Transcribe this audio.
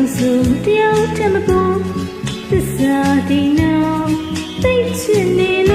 ယောက်စုတယောက်တည်းမပေါ်သစ္စာဒီနောင်သိချင်နေ